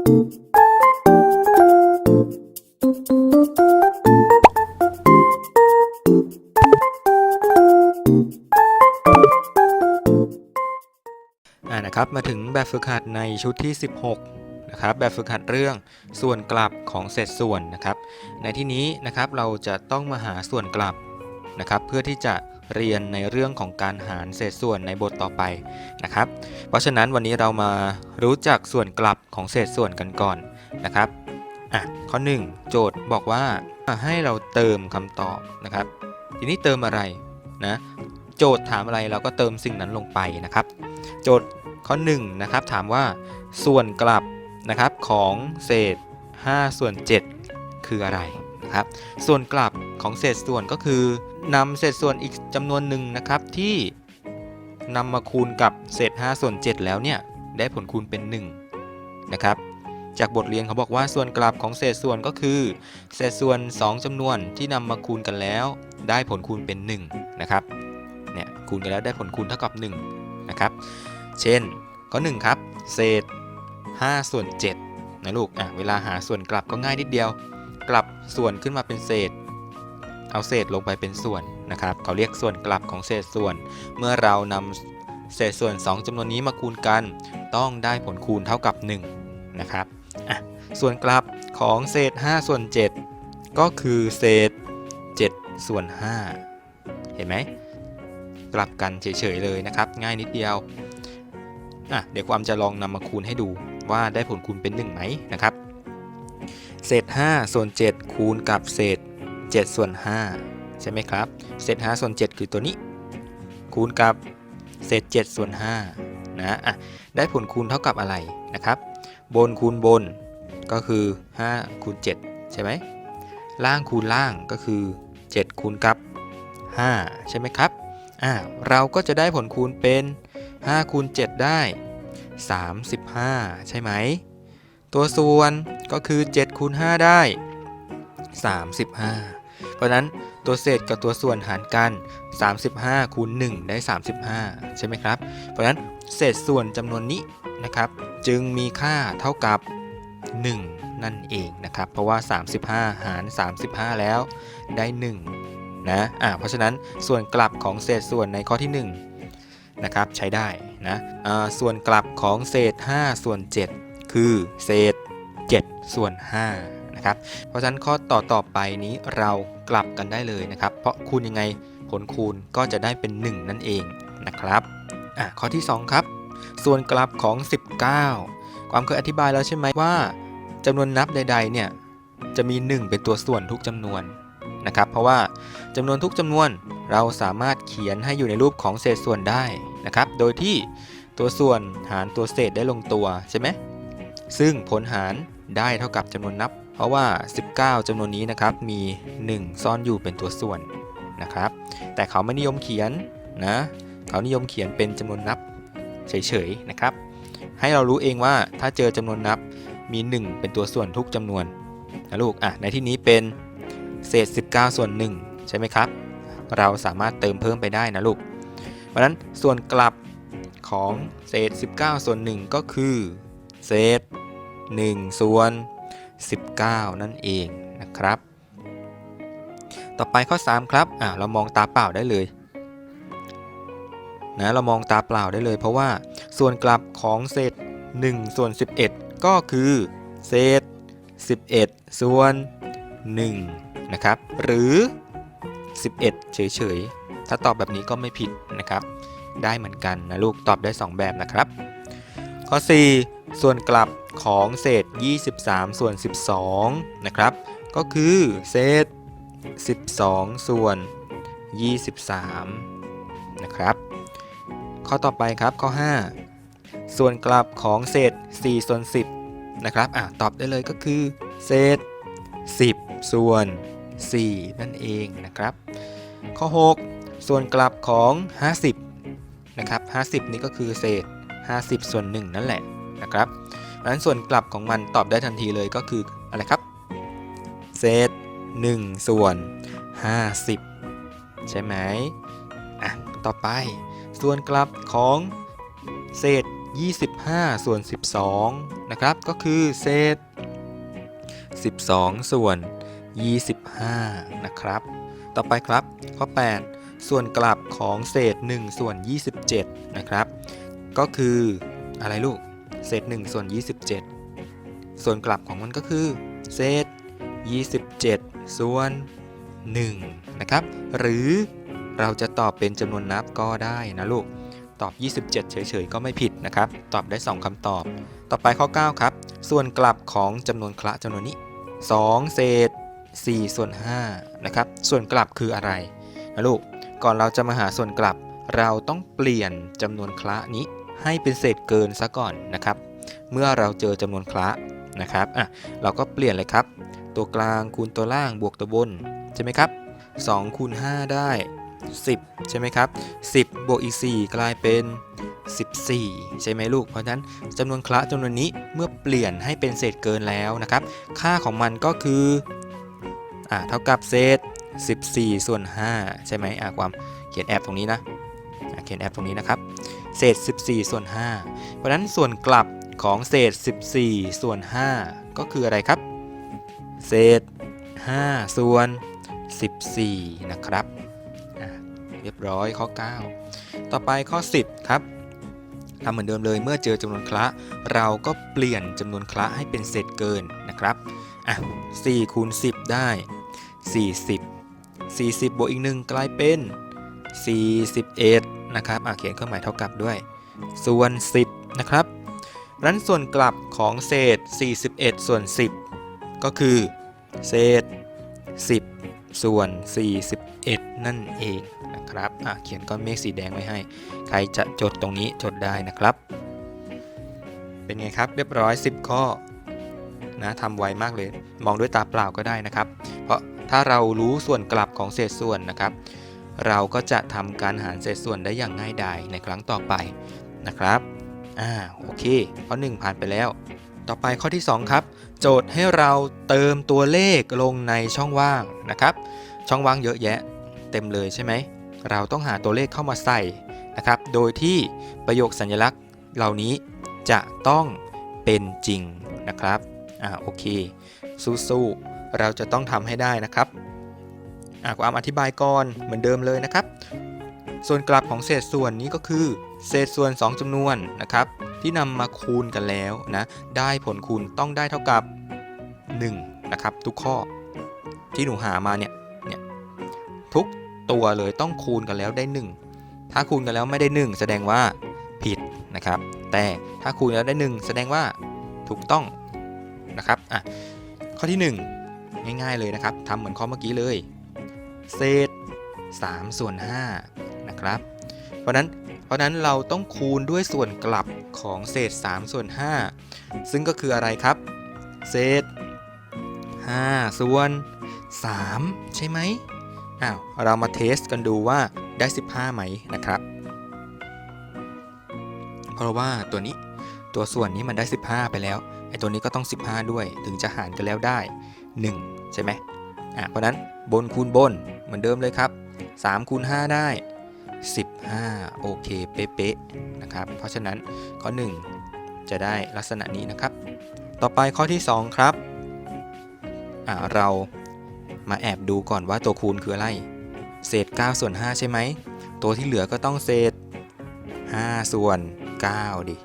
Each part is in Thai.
อ่านะครับมาถึงแบบฝึกหัดในชุดที่ 16นะครับแบบฝึกหัดเรื่องส่วนกลับของเศษส่วนนะครับ ในที่นี้นะครับเราจะต้องมาหาส่วนกลับนะครับ เพื่อที่จะ เรียนในเรื่องของการหารเศษส่วนในบทต่อไปนะครับ เพราะฉะนั้นวันนี้เรามารู้จักส่วนกลับของเศษส่วนกันก่อนนะครับอะข้อ 1 โจทย์บอกว่าให้เราเติมคำตอบนะครับ ทีนี้เติมอะไรนะโจทย์ถามอะไรเราก็เติมสิ่งนั้นลงไปนะครับ โจทย์ข้อ1นะครับถามว่าส่วนกลับนะครับของเศษ 5 ส่วน 7 คืออะไร ครับ ส่วนกลับของเศษส่วนก็คือนำเศษส่วนอีกจำนวนหนึ่งนะครับที่นำมาคูณกับเศษ5ส่วน7 แล้วเนี่ยได้ผลคูณเป็น 1 นะครับ จากบทเรียนเขาบอกว่าส่วนกลับของเศษส่วนก็คือ เศษส่วน 2จำนวนที่นำมาคูณกันแล้ว ได้ผลคูณเป็น 1 นะครับ เนี่ยคูณกันแล้วได้ผลคูณเท่ากับ 1 นะครับ เช่นข้อ1ครับ เศษ5ส่วน7นะลูกอะเวลาหาส่วนกลับก็ง่ายนิดเดียว กลับส่วนขึ้นมาเป็นเศษ เอาเศษลงไปเป็นส่วนนะครับ เขาเรียกส่วนกลับของเศษส่วน เมื่อเรานำเศษส่วน 2จำนวนนี้มาคูณกัน ต้องได้ผลคูณเท่ากับ 1 นะครับส่วนกลับของเศษ 5 ส่วน 7 ก็คือเศษ 7 ส่วน 5 เห็นไหมกลับกันเฉยๆเลยนะครับ ง่ายนิดเดียวอะเดี๋ยวความจะลองนำมาคูณให้ดูว่าได้ผลคูณเป็น 1 ไหมนะครับ เศษ5ส่วน7คูณกับเศษ7ส่วน5ใช่ไหมครับ เศษ5ส่วน7คือตัวนี้ คูณกับเศษ7ส่วน5นะอะได้ผลคูณเท่ากับอะไรนะครับ บนคูณบนก็คือ5คูณ7ใช่ไหมล่างคูณล่างก็คือ 7 คูณกับ 5 ใช่ไหมครับอ่าเราก็จะได้ผลคูณเป็น5คูณ7ได้ 35 ใช่ไหม ตัวส่วนก็คือ7คูณ5ได้ 35 เพราะนั้นตัวเศษกับตัวส่วนหารกัน 35คูณ1ได้ 35 ใช่ไหมครับ เพราะฉะนั้นเศษส่วนจำนวนนี้นะครับ จึงมีค่าเท่ากับ 1 นั่นเองนะครับ เพราะว่า 35 หาร 35 แล้วได้ 1 นะอ่าเพราะฉะนั้นส่วนกลับของเศษส่วนในข้อที่ 1 นะครับ ใช้ได้นะอ่าส่วนกลับของเศษ 5 ส่วน 7 คือเศษ 7 ส่วน5นะครับเพราะฉะนั้นข้อต่อต่อไปนี้เรากลับกันได้เลยนะครับ เพราะคูณยังไงผลคูณก็จะได้เป็น 1 นั่นเองนะครับอะข้อที่ 2 ครับ ส่วนกลับของ 19 ความเคยอธิบายแล้วใช่ไหมว่าจำนวนนับใดๆเนี่ยจะมี 1 เป็นตัวส่วนทุกจำนวนนะครับ เพราะว่าจำนวนทุกจำนวนเราสามารถเขียนให้อยู่ในรูปของเศษส่วนได้นะครับ โดยที่ตัวส่วนหารตัวเศษได้ลงตัวใช่ไหม ซึ่งผลหารได้เท่ากับจำนวนนับ เพราะว่า 19จำนวนนี้นะครับมี 1 ซ่อนอยู่เป็นตัวส่วนนะครับ แต่เขาไม่นิยมเขียนนะเขานิยมเขียนเป็นจำนวนนับเฉยๆนะครับ ให้เรารู้เองว่าถ้าเจอจำนวนนับมี 1 เป็นตัวส่วนทุกจำนวนนะลูกอะในที่นี้เป็นเศษ 19 ส่วน 1 ใช่ไหมครับ เราสามารถเติมเพิ่มไปได้นะลูกเพราะฉะนั้นส่วนกลับของเศษ 19 ส่วน 1 ก็คือ เศษ 1 ส่วน 19 นั่นเองนะครับ ต่อไปข้อ 3 ครับอะเรามองตาเปล่าได้เลยนะเรามองตาเปล่าได้เลย เพราะว่าส่วนกลับของเศษ1ส่วน11 ก็คือเศษ 11 ส่วน 1 นะครับ หรือ 11 เฉยๆ ถ้าตอบแบบนี้ก็ไม่ผิดนะครับ ได้เหมือนกันนะลูกตอบได้ 2 แบบนะครับ ข้อ 4 ส่วนกลับของเศษ 23 ส่วน 12 นะครับ ก็คือเศษ 12 ส่วน 23 นะครับ ข้อต่อไปครับข้อ 5 ส่วนกลับของเศษ 4 ส่วน 10 นะครับอะตอบได้เลยก็คือ เศษ 10 ส่วน 4 นั่นเองนะครับ ข้อ 6 ส่วนกลับของ 50 นะครับ 50 นี่ก็คือเศษ 50 ส่วน 1 นั่นแหละนะครับเพราะฉะนั้นส่วนกลับของมันตอบได้ทันทีเลยก็คืออะไรครับ เศษ 1 ส่วน 50 ใช่ไหมอะต่อไป ส่วนกลับของเศษ5ส่วน 12 นะครับ ก็คือเศษ 12 ส่วน 25 นะครับ ต่อไปครับ ข้อ 8 ส่วนกลับของเศษ 1 ส่วน 27 นะครับ ก็คืออะไรลูก เศษ1ส่วน 27 ส่วนกลับของมันก็คือ เศษ 27 ส่วน 1 นะครับ หรือเราจะตอบเป็นจำนวนนับก็ได้นะลูก ตอบ 27 เฉยๆ ก็ไม่ผิดนะครับ ตอบได้ 2คำตอบ ต่อไปข้อ 9 ครับ ส่วนกลับของจำนวนคละจำนวนนี้ 2 เศษ 4 ส่วน5นะครับ ส่วนกลับคืออะไรนะลูก ก่อนเราจะมาหาส่วนกลับ เราต้องเปลี่ยนจำนวนคละนี้ ให้เป็นเศษเกินซะก่อนนะครับ เมื่อเราเจอจำนวนคละนะครับอะเราก็เปลี่ยนเลยครับ ตัวกลางคูณตัวล่างบวกตัวบนใช่ไหมครับ2คูณ5ได้ 10 ใช่ไหมครับ 10 บวกอีก 4 กลายเป็น 14 ใช่ไหมลูก เพราะฉะนั้นจำนวนคละจำนวนนี้เมื่อเปลี่ยนให้เป็นเศษเกินแล้วนะครับ ค่าของมันก็คืออ่าเท่ากับเศษ 14 ส่วน 5 ใช่ไหมอ่าความเขียนแอบตรงนี้นะ ขียนแอบตรงนี้นะครับ เศษ 14 ส่วน 5 เพราะนั้นส่วนกลับของเศษ 14 ส่วน 5 ก็คืออะไรครับ เศษ 5 ส่วน 14 นะครับ เรียบร้อยข้อ 9 ต่อไปข้อ 10 ครับทำเหมือนเดิมเลยเมื่อเจอจำนวนคละ เราก็เปลี่ยนจำนวนคละให้เป็นเศษเกินนะครับอะ4คูณ10 ได้ 40 40 บวกอีก 1 กลายเป็น 41 นะครับเขียนเครื่องหมายเท่ากับด้วย ส่วน 10 นะครับรั้นส่วนกลับของเศษ 41 ส่วน 10 ก็คือ เศษ 10 ส่วน 41 นั่นเองนะครับเขียนก้อนเมฆสีแดงไว้ให้ ใครจะจดตรงนี้จดได้นะครับ เป็นไงครับเรียบร้อย 10 ข้อนะทำไวมากเลย มองด้วยตาเปล่าก็ได้นะครับ เพราะถ้าเรารู้ส่วนกลับของเศษส่วนนะครับ เราก็จะทำการหารเศษส่วนได้อย่างง่ายดายในครั้งต่อไปนะครับอ่าโอเค ข้อ 1 ผ่านไปแล้ว ต่อไปข้อที่ 2 ครับ โจทย์ให้เราเติมตัวเลขลงในช่องว่างนะครับ ช่องว่างเยอะแยะ เต็มเลยใช่ไหม เราต้องหาตัวเลขเข้ามาใส่นะครับ โดยที่ประโยคสัญลักษณ์เหล่านี้จะต้องเป็นจริงนะครับ อ่าโอเค สู้ๆ เราจะต้องทำให้ได้นะครับ อ่าความอธิบายก่อนเหมือนเดิมเลยนะครับ ส่วนกลับของเศษส่วนนี้ก็คือ เศษส่วน 2จำนวนนะครับ ที่นำมาคูณกันแล้วนะได้ผลคูณต้องได้เท่ากับ 1 นะครับ ทุกข้อที่หนูหามาเนี่ยเนี่ยทุกตัวเลยต้องคูณกันแล้วได้ 1 ถ้าคูณกันแล้วไม่ได้ 1 แสดงว่าผิดนะครับ แต่ถ้าคูณแล้วได้ 1 แสดงว่าถูกต้องนะครับอะข้อที่ 1 ง่ายๆเลยนะครับทำเหมือนข้อเมื่อกี้เลย เศษ3ส่วน5นะครับ เพราะนั้นเพราะนั้นเราต้องคูณด้วยส่วนกลับของเศษ3ส่วน5ซึ่งก็คืออะไรครับ เศษ5ส่วน 3 ใช่ไหมอ้าวเรามาเทสกันดูว่าได้ 15 ไหมนะครับ เพราะว่าตัวนี้ตัวส่วนนี้มันได้ 15 ไปแล้วไอ้ตัวนี้ก็ต้อง 15 ด้วย ถึงจะหารกันแล้วได้ 1 ใช่ไหม อะเพราะนั้นบนคูณบนเหมือนเดิมเลยครับ3คูณ5ได้ 15 โอเคเป๊ะๆนะครับ เพราะฉะนั้นข้อ 1 จะได้ลักษณะนี้นะครับ ต่อไปข้อที่ 2 ครับเรามาแอบดูก่อนว่าตัวคูณคืออะไร เศษ 9 ส่วน 5 ใช่ไหม ตัวที่เหลือก็ต้องเศษ 5 ส่วน 9 ดิ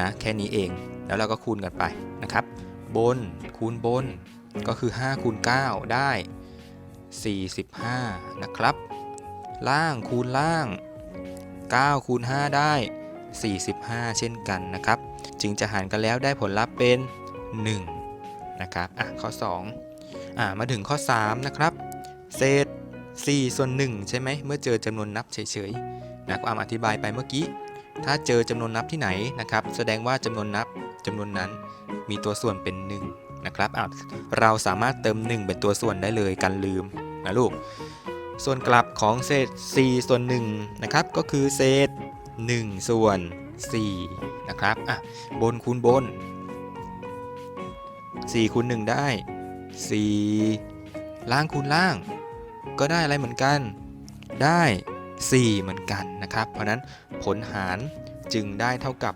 นะ แค่นี้เอง แล้วเราก็คูณกันไปนะครับ บนคูณบน ก็คือ5คูณ9ได้ 45 นะครับ ล่างคูณล่าง 9คูณ5ได้ 45 เช่นกันนะครับ จึงจะหารกันแล้วได้ผลลัพธ์เป็น 1 นะครับอะข้อ2อะมาถึงข้อ 3 นะครับ เศษ 4 ส่วน 1 ใช่ไหม เมื่อเจอจำนวนนับเฉยๆนะความอธิบายไปเมื่อกี้ ถ้าเจอจำนวนนับที่ไหนนะครับ แสดงว่าจำนวนนับจำนวนนั้นมีตัวส่วนเป็น 1 นะครับเราสามารถเติม 1 เป็นตัวส่วนได้เลยกันลืมนะลูก ส่วนกลับของเศษ 4 ส่วน1นะครับก็คือเศษ 1 ส่วน 4 นะครับอะบนคูณบน 4คูณ1ได้ 4 ล่างคูณล่าง ก็ได้อะไรเหมือนกัน ได้ 4 เหมือนกันนะครับ เพราะนั้นผลหารจึงได้เท่ากับ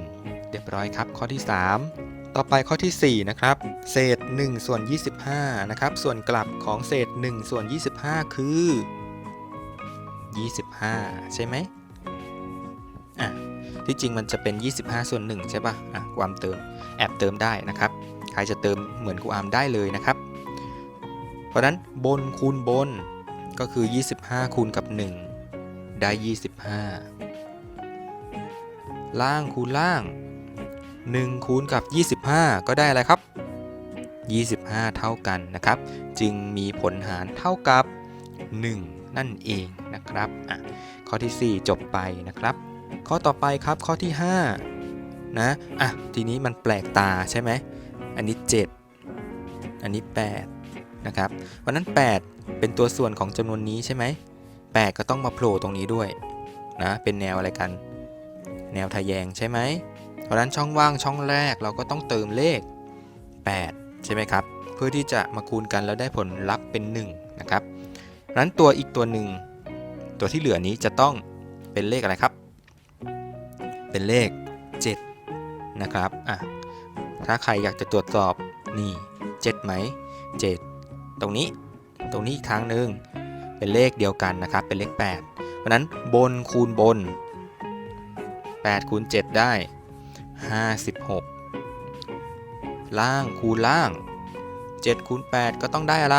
1 เรียบร้อยครับข้อที่ 3 ต่อไปข้อทีสี่ 4 นะครับ เศษ1ส่วน25 นะครับ ส่วนกลับของเศษ1ส่วน25 คือ 25 ใช่ไหมอะที่จริงมันจะเป็น 25 ส่วน 1 ใช่ปะ่ะอะความเติมแอบเติมได้นะครับ ใครจะเติมเหมือนครูอามได้เลยนะครับ เพราะฉะนั้นบนคูณบนก็คือ 25 คูณกับ 1 ได้ 25 ล่างคูณล่าง 1คูณกับ 25 ก็ได้อะไรครับ 25 เท่ากันนะครับ จึงมีผลหารเท่ากับ 1 นั่นเองนะครับอะข้อที่ 4 จบไปนะครับ ข้อต่อไปครับข้อที่ 5 นะอะทีนี้มันแปลกตาใช่ไหมอันนี้ 7 อันนี้ 8 นะครับเพราะฉะนั้น 8 เป็นตัวส่วนของจำนวนนี้ใช่ไหม8 ก็ต้องมาโผล่ตรงนี้ด้วยนะเป็นแนวอะไรกัน แนวทะแยงใช่ไหม เพราะฉะนั้นช่องว่างช่องแรกเราก็ต้องเติมเลข 8 ใช่ไหมครับ เพื่อที่จะมาคูณกันแล้วได้ผลลัพธ์เป็น 1 นะครับนั้นตัวอีกตัวหนึ่ง ตัวที่เหลือนี้จะต้องเป็นเลขอะไรครับ เป็นเลข 7 นะครับอะถ้าใครอยากจะตรวจสอบนี่7ไหม7 ตรงนี้ตรงนี้อีกครั้งหนึ่งเป็นเลขเดียวกันนะครับ เป็นเลข 8 เพราะนั้นบนคูณบน8คูณ7ได้ 56 ล่างคูณล่าง7คูณ8ก็ต้องได้อะไร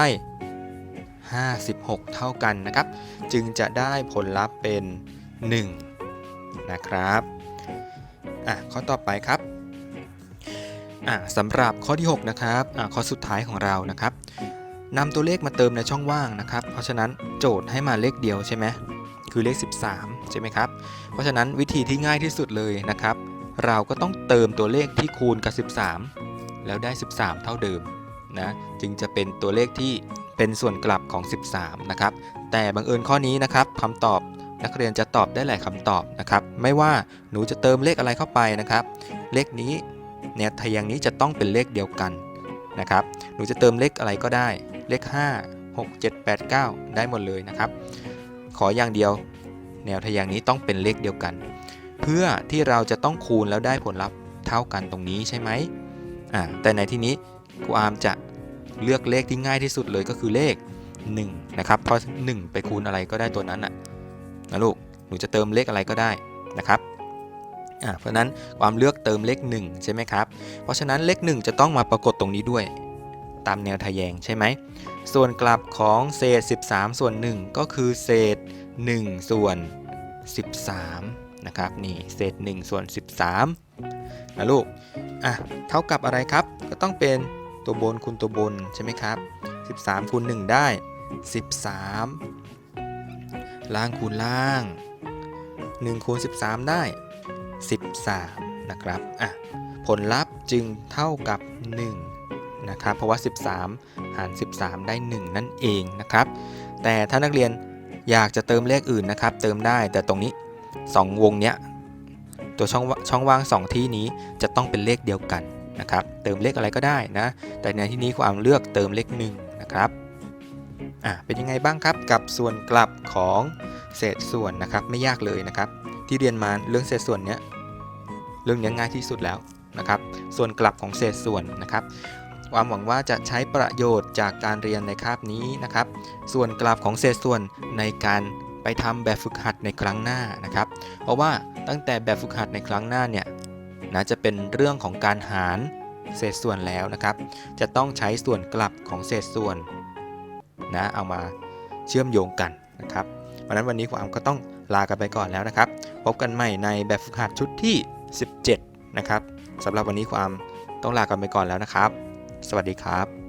56 เท่ากันนะครับ จึงจะได้ผลลัพธ์เป็น 1 นะครับอะข้อต่อไปครับอะสำหรับข้อที่ 6 นะครับอะข้อสุดท้ายของเรานะครับนำตัวเลขมาเติมในช่องว่างนะครับ เพราะฉะนั้นโจทย์ให้มาเลขเดียวใช่ไหมคือเลข 13 ใช่ไหมครับ เพราะฉะนั้นวิธีที่ง่ายที่สุดเลยนะครับ เราก็ต้องเติมตัวเลขที่คูณกับ 13 แล้วได้ 13 เท่าเดิมนะจึงจะเป็นตัวเลขที่เป็นส่วนกลับของ 13 นะครับ แต่บังเอิญข้อนี้นะครับคำตอบนักเรียนจะตอบได้หลายคำตอบนะครับ ไม่ว่าหนูจะเติมเลขอะไรเข้าไปนะครับ เลขนี้แนวทะแยงนี้จะต้องเป็นเลขเดียวกันนะครับ หนูจะเติมเลขอะไรก็ได้ เลข 5 6 7 8 9 ได้หมดเลยนะครับ ขออย่างเดียว แนวทะแยงนี้ต้องเป็นเลขเดียวกัน พื่อที่เราจะต้องคูณแล้วได้ผลลัพธ์เท่ากันตรงนี้ใช่ไหมอ่าแต่ในที่นี้ครูอาร์มจะเลือกเลขที่ง่ายที่สุดเลยก็คือเลข 1 นะครับ เพราะ 1 ไปคูณอะไรก็ได้ตัวนั้นน่ะนะลูก หนูจะเติมเลขอะไรก็ได้นะครับอ่าเพราะฉะนั้นความเลือกเติมเลข 1 ใช่ไหมครับ เพราะฉะนั้นเลข 1 จะต้องมาปรากฏตรงนี้ด้วย ตามแนวทะแยงใช่ไหม ส่วนกลับของเศษ 13 ส่วน 1 ก็คือเศษ 1 ส่วน 13 นะครับนี่เศษ1ส่วน13นะลูกอะเท่ากับอะไรครับ ก็ต้องเป็นตัวบนคูณตัวบนใช่ไหมครับ 13คูณ1ได้ 13 ล่างคูณล่าง 1คูณ13 ได้ 13 นะครับอะผลลัพธ์จึงเท่ากับ 1 นะครับ เพราะว่า 13 หาร 13 ได้ 1 นั่นเองนะครับ แต่ถ้านักเรียนอยากจะเติมเลขอื่นนะครับ เติมได้แต่ตรงนี้ 2 วงเนี้ยตัวช่องช่องว่าง 2 ที่นี้จะต้องเป็นเลขเดียวกันนะครับ เติมเลขอะไรก็ได้นะ แต่ในที่นี้ความเลือกเติมเลข1นะครับอะเป็นยังไงบ้างครับกับส่วนกลับของเศษส่วนนะครับไม่ยากเลยนะครับ ที่เรียนมาเรื่องเศษส่วนเนี้ยเรื่องนี้ง่ายที่สุดแล้วนะครับ ส่วนกลับของเศษส่วนนะครับความหวังว่าจะใช้ประโยชน์จากการเรียนในคาบนี้นะครับ ส่วนกลับของเศษส่วนในการ ไปทำแบบฝึกหัดในครั้งหน้านะครับ เพราะว่าตั้งแต่แบบฝึกหัดในครั้งหน้าเนี่ยนะจะเป็นเรื่องของการหารเศษส่วนแล้วนะครับ จะต้องใช้ส่วนกลับของเศษส่วนนะเอามาเชื่อมโยงกันนะครับเพราะนั้นวันนี้ผมก็ต้องลากันไปก่อนแล้วนะครับ พบกันใหม่ในแบบฝึกหัดชุดที่ 17 นะครับสำหรับวันนี้ความต้องลากันไปก่อนแล้วนะครับ สวัสดีครับ